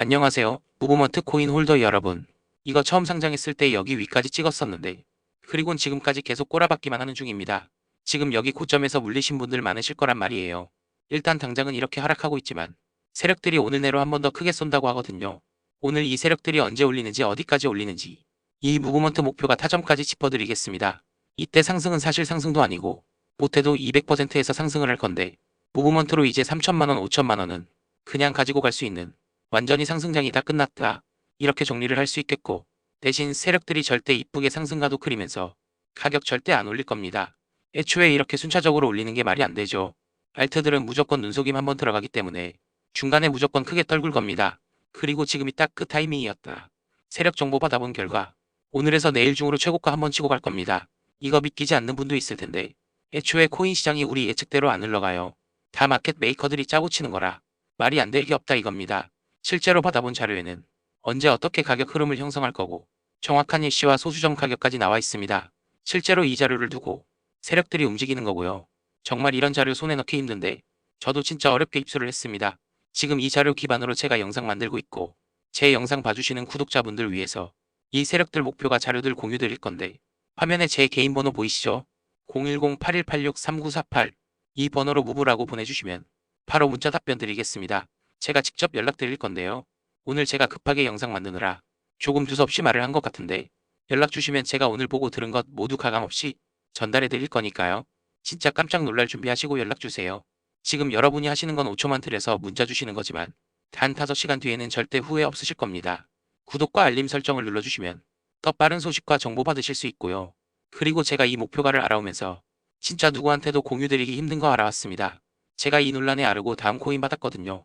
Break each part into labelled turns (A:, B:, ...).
A: 안녕하세요. 무브먼트 코인 홀더 여러분. 이거 처음 상장했을 때 여기 위까지 찍었었는데 그리곤 지금까지 계속 꼬라박기만 하는 중입니다. 지금 여기 고점에서 물리신 분들 많으실 거란 말이에요. 일단 당장은 이렇게 하락하고 있지만 세력들이 오늘 내로 한 번 더 크게 쏜다고 하거든요. 오늘 이 세력들이 언제 올리는지 어디까지 올리는지 이 무브먼트 목표가 타점까지 짚어드리겠습니다. 이때 상승은 사실 상승도 아니고 못해도 200%에서 상승을 할 건데 무브먼트로 이제 3천만원 5천만원은 그냥 가지고 갈 수 있는 완전히 상승장이 다 끝났다. 이렇게 정리를 할 수 있겠고 대신 세력들이 절대 이쁘게 상승가도 그리면서 가격 절대 안 올릴 겁니다. 애초에 이렇게 순차적으로 올리는 게 말이 안 되죠. 알트들은 무조건 눈속임 한번 들어가기 때문에 중간에 무조건 크게 떨굴 겁니다. 그리고 지금이 딱 그 타이밍이었다. 세력 정보 받아본 결과 오늘에서 내일 중으로 최고가 한번 치고 갈 겁니다. 이거 믿기지 않는 분도 있을 텐데 애초에 코인 시장이 우리 예측대로 안 흘러가요. 다 마켓 메이커들이 짜고 치는 거라 말이 안 될 게 없다 이겁니다. 실제로 받아본 자료에는 언제 어떻게 가격 흐름을 형성할 거고 정확한 일시와 소수점 가격까지 나와 있습니다. 실제로 이 자료를 두고 세력들이 움직이는 거고요. 정말 이런 자료 손에 넣기 힘든데 저도 진짜 어렵게 입수를 했습니다. 지금 이 자료 기반으로 제가 영상 만들고 있고 제 영상 봐주시는 구독자분들 위해서 이 세력들 목표가 자료들 공유 드릴 건데 화면에 제 개인 번호 보이시죠? 010-8186-3948 이 번호로 무브라고 보내주시면 바로 문자 답변 드리겠습니다. 제가 직접 연락드릴 건데요. 오늘 제가 급하게 영상 만드느라 조금 두서없이 말을 한 것 같은데 연락 주시면 제가 오늘 보고 들은 것 모두 가감없이 전달해 드릴 거니까요. 진짜 깜짝 놀랄 준비하시고 연락 주세요. 지금 여러분이 하시는 건 5초만 틀에서 문자 주시는 거지만 단 5시간 뒤에는 절대 후회 없으실 겁니다. 구독과 알림 설정을 눌러주시면 더 빠른 소식과 정보 받으실 수 있고요. 그리고 제가 이 목표가를 알아오면서 진짜 누구한테도 공유드리기 힘든 거 알아왔습니다. 제가 이 논란에 아르고 다음 코인 받았거든요.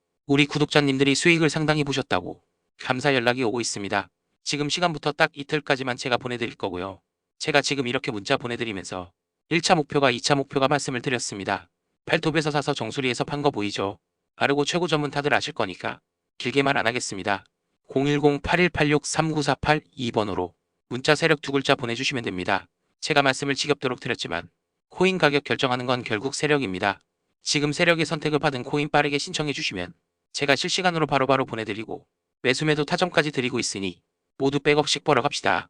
A: 우리 구독자님들이 수익을 상당히 보셨다고 감사 연락이 오고 있습니다. 지금 시간부터 딱 이틀까지만 제가 보내드릴 거고요. 제가 지금 이렇게 문자 보내드리면서 1차 목표가 2차 목표가 말씀을 드렸습니다. 팔톱에서 사서 정수리에서 판 거 보이죠? 아르고 최고 전문 다들 아실 거니까 길게 말안 하겠습니다. 010-8186-3948 2번으로 문자 세력 두 글자 보내주시면 됩니다. 제가 말씀을 지겹도록 드렸지만 코인 가격 결정하는 건 결국 세력입니다. 지금 세력의 선택을 받은 코인 빠르게 신청해 주시면 제가 실시간으로 바로 바로 보내드리고 매수매도 타점까지 드리고 있으니 모두 백억씩 벌어 갑시다.